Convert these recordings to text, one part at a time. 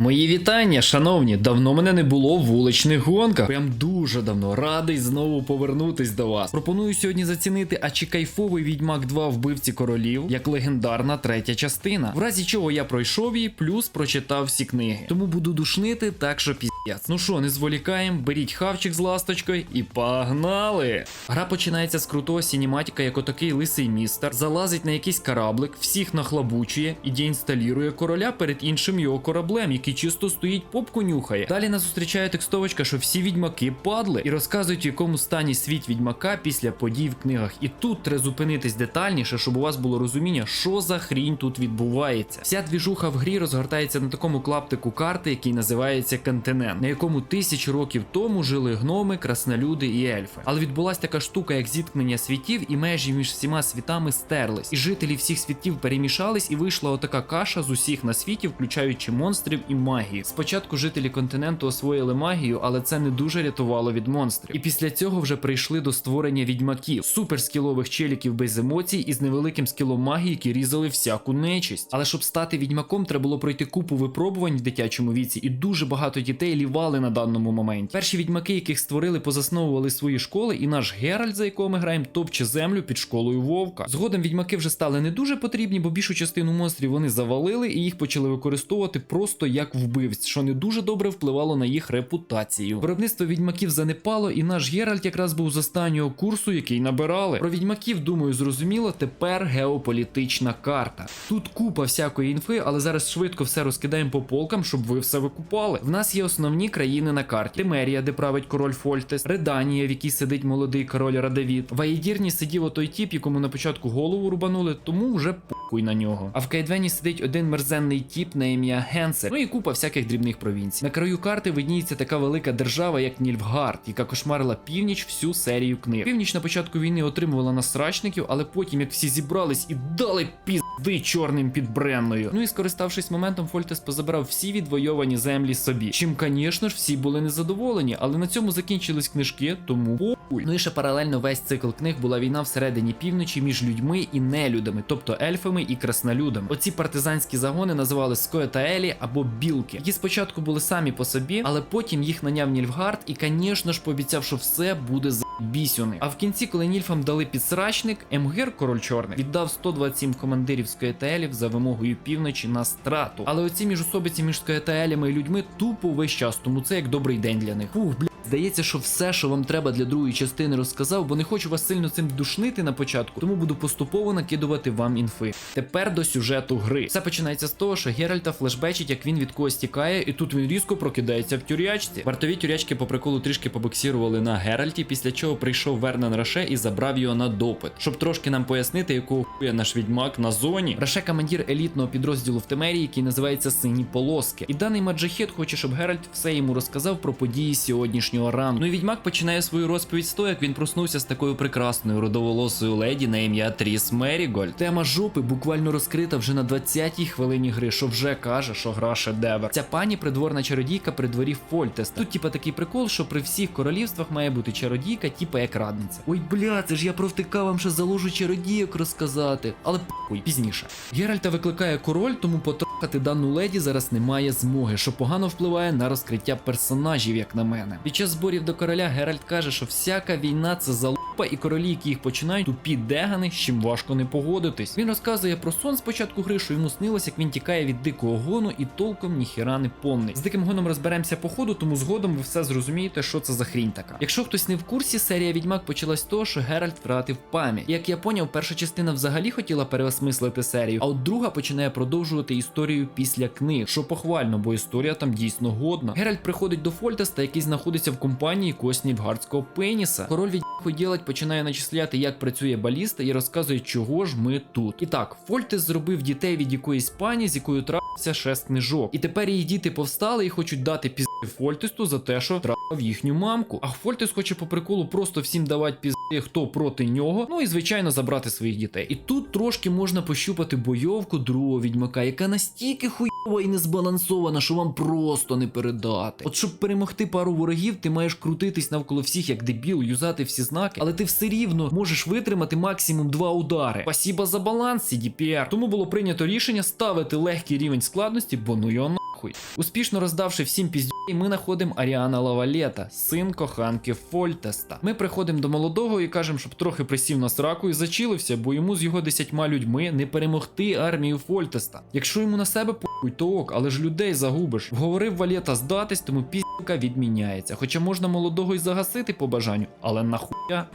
Мої вітання, шановні. Давно мене не було в вуличних гонках. Прям дуже давно радий знову повернутись до вас. Пропоную сьогодні зацінити, а чи кайфовий відьмак 2 вбивці королів як легендарна третя частина. В разі чого я пройшов її, плюс прочитав всі книги. Тому буду душнити, так що піздець. Ну що, не зволікаємо, беріть хавчик з ласточкою і погнали! Гра починається з крутого сінематика, як отакий лисий містер, залазить на якийсь кораблик, всіх нахлабучує і деінсталірує короля перед іншим його кораблем, який чисто стоїть попку нюхає. Далі нас зустрічає текстовочка, що всі відьмаки падли, і розказують, в якому стані світ відьмака після подій в книгах. І тут треба зупинитись детальніше, щоб у вас було розуміння, що за хрінь тут відбувається. Вся двіжуха в грі розгортається на такому клаптику карти, який називається континент, на якому тисяч років тому жили гноми, краснолюди і ельфи. Але відбулася така штука, як зіткнення світів, і межі між всіма світами стерлись. І жителі всіх світів перемішались, і вийшла отака каша з усіх на світі, включаючи монстрів і магію. Спочатку жителі континенту освоїли магію, але це не дуже рятувало від монстрів. І після цього вже прийшли до створення відьмаків, суперскілових челіків без емоцій і з невеликим скілом магії, які різали всяку нечисть. Але щоб стати відьмаком, треба було пройти купу випробувань в дитячому віці, і дуже багато дітей лівали на даному моменті. Перші відьмаки, яких створили, позасновували свої школи, і наш Геральт, за якого ми граємо, топче землю під школою вовка. Згодом відьмаки вже стали не дуже потрібні, бо більшу частину монстрів вони завалили і їх почали використовувати просто як вбивць, що не дуже добре впливало на їх репутацію. Виробництво відьмаків занепало, і наш Геральт якраз був з останнього курсу, який набирали. Про відьмаків, думаю, зрозуміло. Тепер геополітична карта. Тут купа всякої інфи, але зараз швидко все розкидаємо по полкам, щоб ви все викупали. В нас є основні країни на карті: Тимерія, де править король Фольтес, Реданія, в якій сидить молодий король Радавід. В Аїдірні сидів отой тіп, якому на початку голову рубанули, тому вже похуй на нього. А в Кайдвені сидить один мерзенний тіп на ім'я Генсер. Ну і купа всяких дрібних провінцій. На краю карти видніється така велика держава, як Нільфгард, яка кошмарила північ всю серію книг. Північ на початку війни отримувала насрачників, але потім, як всі зібрались і дали пізди чорним під Бренною. Ну і скориставшись моментом, Фольтес позабирав всі відвойовані землі собі. Чим, звісно ж, всі були незадоволені, але на цьому закінчились книжки, тому похуй. Ну і ще паралельно весь цикл книг була війна всередині півночі між людьми і нелюдами, тобто ельфами і краснолюдами. Оці партизанські загони називали Скоетаелі або білки, які спочатку були самі по собі, але потім їх наняв Нільфгард і, звісно ж, пообіцяв, що все буде за бісюни. А в кінці, коли нільфам дали підсрачник, Емгир, король чорний, віддав 127 командирів Скоетаелів за вимогою півночі на страту. Але оці міжособиці між Скоетаелями і людьми тупо весь час, тому це як добрий день для них. Фух, бля. Здається, що все, що вам треба для другої частини, розказав, бо не хочу вас сильно цим душнити на початку, тому буду поступово накидувати вам інфи. Тепер до сюжету гри. Все починається з того, що Геральта флешбечить, як він від когось тікає, і тут він різко прокидається в тюрячці. Вартові тюрячки по приколу трішки побоксірували на Геральті, після чого прийшов Вернан Раше і забрав його на допит, щоб трошки нам пояснити, якого хуя наш відьмак на зоні. Раше командир елітного підрозділу в Темерії, який називається Сині Полоски. І даний маджахет хоче, щоб Геральт все йому розказав про події сьогоднішнього ранку. Ну і відьмак починає свою розповідь з того, як він проснувся з такою прекрасною родоволосою леді на ім'я Тріс Мерігольд. Тема жопи буквально розкрита вже на 20-й хвилині гри, що вже каже, що гра шедевр. Ця пані придворна чародійка при дворі Фольтеста. Тут, типа, такий прикол, що при всіх королівствах має бути чародійка, типа як радниця. Ой, бля, це ж я провтикав вам ще заложу чародійок розказати. Але похуй, пізніше. Геральта викликає король, тому потрохати дану леді зараз немає змоги, що погано впливає на розкриття персонажів, як на мене. Під час зборів до короля Геральт каже, що всяка війна це залупа, і королі, які їх починають, тупі дегани, з чим важко не погодитись. Він розказує про сон спочатку гри, що йому снилось, як він тікає від дикого гону і толком ніхіра не помнить. З диким гоном розберемося по ходу, тому згодом ви все зрозумієте, що це за хрінь така. Якщо хтось не в курсі, серія відьмак почалась того, що Геральт втратив пам'ять. Як я поняв, перша частина взагалі хотіла переосмислити серію, а от друга починає продовжувати історію після книг, що похвально, бо історія там дійсно годна. Геральт приходить до Фольтеста, який знаходиться в компанії якогось нільфгардського пеніса. Король від ділать починає начисляти, як працює баліста, і розказує, чого ж ми тут. І так, Фольтес зробив дітей від якоїсь пані, з якою травився шест книжок. І тепер її діти повстали і хочуть дати пізди Фольтесту за те, що травив їхню мамку. А Фольтес хоче по приколу просто всім давати пізди, хто проти нього. Ну і звичайно забрати своїх дітей. І тут трошки можна пощупати бойовку другого відьмака, яка настільки хуйова і незбалансована, що вам просто не передати. От щоб перемогти пару ворогів, ти маєш крутитись навколо всіх як дебіл, юзати всі знаки, але ти все рівно можеш витримати максимум два удари. Спасіба за баланс, CDPR. Тому було прийнято рішення ставити легкий рівень складності, бо ну його нахуй. Успішно роздавши всім піздюлей, ми знаходимо Аріана Лавалета, син коханки Фольтеста. Ми приходимо до молодого і кажемо, щоб трохи присів на сраку і зачилився, бо йому з його десятьма людьми не перемогти армію Фольтеста. Якщо йому на себе похуй, то ок, але ж людей загубиш. Вговорив Валета здатись, тому піздюка відміняється. Хоча можна молодого й загасити по бажанню, але нахуя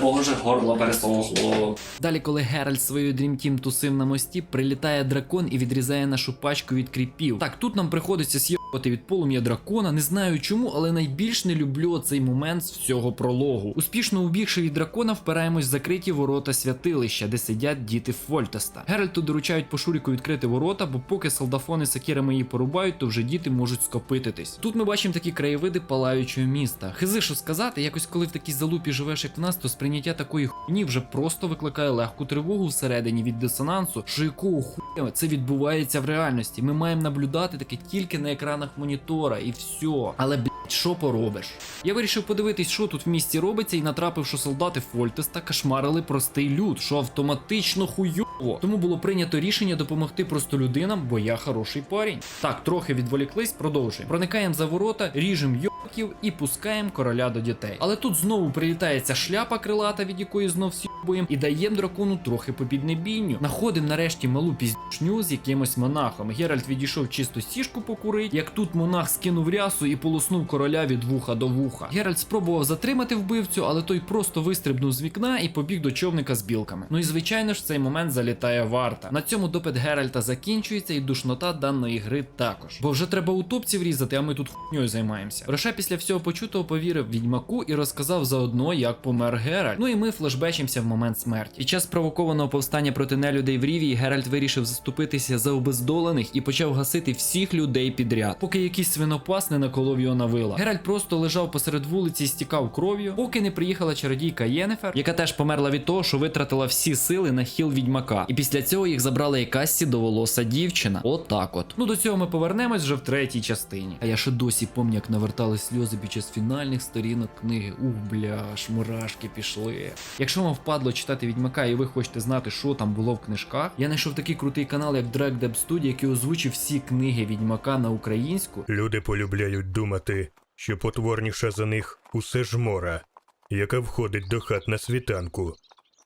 боже, горло пересохло. Далі, коли Геральт свою Team тусив на мості, прилітає дракон і відрізає нашу пачку від кріпів. Так, тут нам приходиться с'єбати від полум'я дракона. Не знаю чому, але найбільш не люблю цей момент з всього прологу. Успішно убігши від дракона, впираємось в закриті ворота святилища, де сидять діти Фольтеста. Геральту доручають по шуріку відкрити ворота, бо поки солдафони сакірами її порубають, то вже діти можуть скопититись. Тут ми бачимо такі краєвиди палаючого міста. Хизи, що сказати, якось коли в такій залупі живеш, як в нас, то сприйняття такої хуйні вже просто викликає легку тривогу всередині від дисонансу, що якого хуя це відбувається в реальності. Ми маємо наблюдати таке тільки на екранах монітора і все. Але блядь, що поробиш? Я вирішив подивитись, що тут в місті робиться, і натрапив, що солдати Фольтеста кошмарили простий люд, що автоматично хуйово. Тому було прийнято рішення допомогти простолюдинам, бо я хороший парень. Так, трохи відволіклись, продовжуємо. Проникаємо за ворота, ріжемо йобків і пускаємо короля до дітей. Але тут знову прилітає ця шляпа крилата, від якої знов с'єбуємо, і даємо дракону трохи по піднебінню. Находимо нарешті малу піздішню з якимось монахом. Геральт відійшов чисто сішку покурить, як тут монах скинув рясу і полоснув короля від вуха до вуха. Геральт спробував затримати вбивцю, але той просто вистрибнув з вікна і побіг до човника з білками. Ну і звичайно ж, в цей момент залітає варта. На цьому допит Геральта закінчується, і душнота даної гри також. Бо вже треба утопців різати, а ми тут хуйньою займаємося. Роше після всього почутого повірив відьмаку і розказав заодно, як помер Геральт. Ну і ми флешбечимося в момент смерті. Під час спровокованого повстання проти нелюдей в Рівії Геральт вирішив заступитися за обездолених і почав гасити всіх людей підряд, поки якийсь свинопас не наколов його на вила. Геральт просто лежав посеред вулиці і стікав кров'ю, поки не приїхала чародійка Єнефер, яка теж померла від того, що витратила всі сили на хіл відьмака. І після цього їх забрала якась сідоволоса дівчина. Отак от. Ну до цього ми повернемось вже в третій частині. А я ще досі пам'ятаю, як навертали сльози під час фінальних сторінок книги. Ух, бля, аж мурашки пішли. Якщо вам впадло читати відьмака, і ви хочете знати, що там було в книжках, я знайшов такий крутий канал, як Drag Deb Studio, який озвучив всі книги відьмака на українську. Люди полюбляють думати, що потворніша за них усе жмора, яка входить до хат на світанку.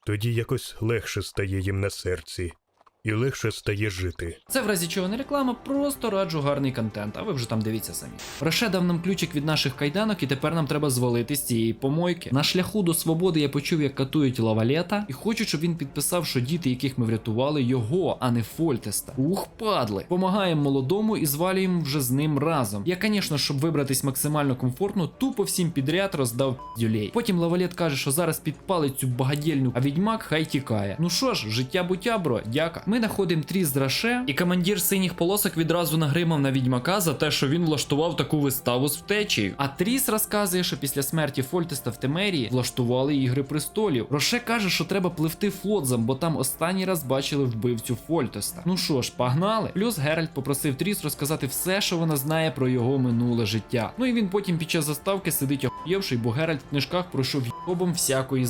Тоді якось легше стає їм на серці, і легше стає жити. Це в разі чого не реклама, просто раджу гарний контент, а ви вже там дивіться самі. Роше дав нам ключик від наших кайданок, і тепер нам треба звалити з цієї помойки. На шляху до свободи я почув, як катують лавалета, і хочу, щоб він підписав, що діти, яких ми врятували, його, а не Фольтеста. Ух, падли. Помагаємо молодому і звалюємо вже з ним разом. Я, звісно, щоб вибратись максимально комфортно, тупо всім підряд роздав дюлей. Потім лавалет каже, що зараз підпалить цю багадільну, а відьмак хай тікає. Ну що ж, життя буття, бро, дяка. Ми знаходимо тріс з Раше, і командир синіх полосок відразу нагримав на відьмака за те, що він влаштував таку виставу з втечею. А Тріс розказує, що після смерті Фольтеста в Темерії влаштували ігри престолів. Роше каже, що треба пливти флотзам, бо там останній раз бачили вбивцю Фольтеста. Ну що ж, погнали. Плюс Геральт попросив Тріс розказати все, що вона знає про його минуле життя. Ну і він потім під час заставки сидить охуєвший, бо Геральт в книжках пройшов йобом всякої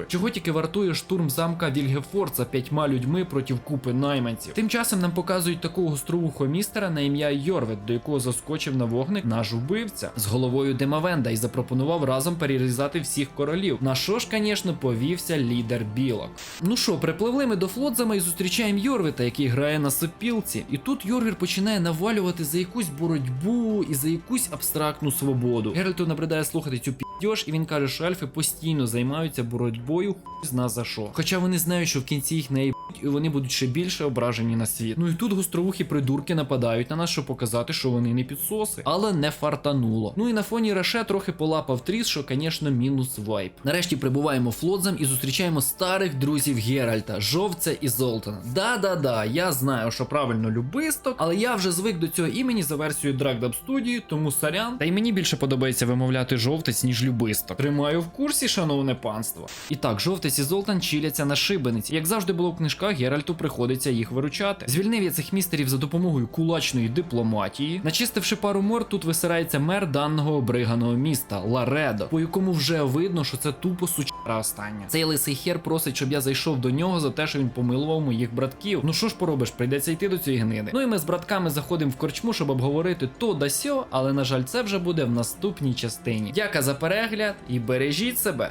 залупи. Чого тільки вартує штурм замка Вільгефорца п'ятьма людьми проти купи найманців. Тим часом нам показують такого гостровухого містера на ім'я Йорвет, до якого заскочив на вогник наш убивця з головою Демавенда і запропонував разом перерізати всіх королів. На що ж, звісно, повівся лідер білок. Ну що, припливли ми до флотзама і зустрічаємо Йорвета, який грає на сопілці. І тут Йоргер починає навалювати за якусь боротьбу і за якусь абстрактну свободу. Геральту набридає слухати цю підьош, і він каже, що ельфи постійно займаються боротьбою хуй зна за що. Хоча вони знають, що в кінці їх не і вони будуть ще більше ображені на світ. Ну і тут гостровухі придурки нападають на нас, щоб показати, що вони не підсоси. Але не фартануло. Ну і на фоні Реше трохи полапав тріс, що, звісно, мінус вайп. Нарешті прибуваємо флотзам і зустрічаємо старих друзів Геральта, Жовця і Золтана. Да-да-да, я знаю, що правильно любисток, але я вже звик до цього імені за версією Dragdab Studio, тому сорян. Та й мені більше подобається вимовляти жовтець, ніж любисток. Тримаю в курсі, шановне панство. І так, жовтець і Золтан чіляться на шибениці. Як завжди було в книжках, Геральту приходиться їх виручати. Звільнив я цих містерів за допомогою кулачної дипломатії. Начистивши пару мор, тут висирається мер даного обриганого міста Ларедо, по якому вже видно, що це тупо сучара остання. Цей лисий хер просить, щоб я зайшов до нього за те, що він помилував моїх братків. Ну що ж поробиш, прийдеться йти до цієї гниди. Ну і ми з братками заходимо в корчму, щоб обговорити то да сьо, але на жаль, це вже буде в наступній частині. Дяка за перегляд і бережіть себе.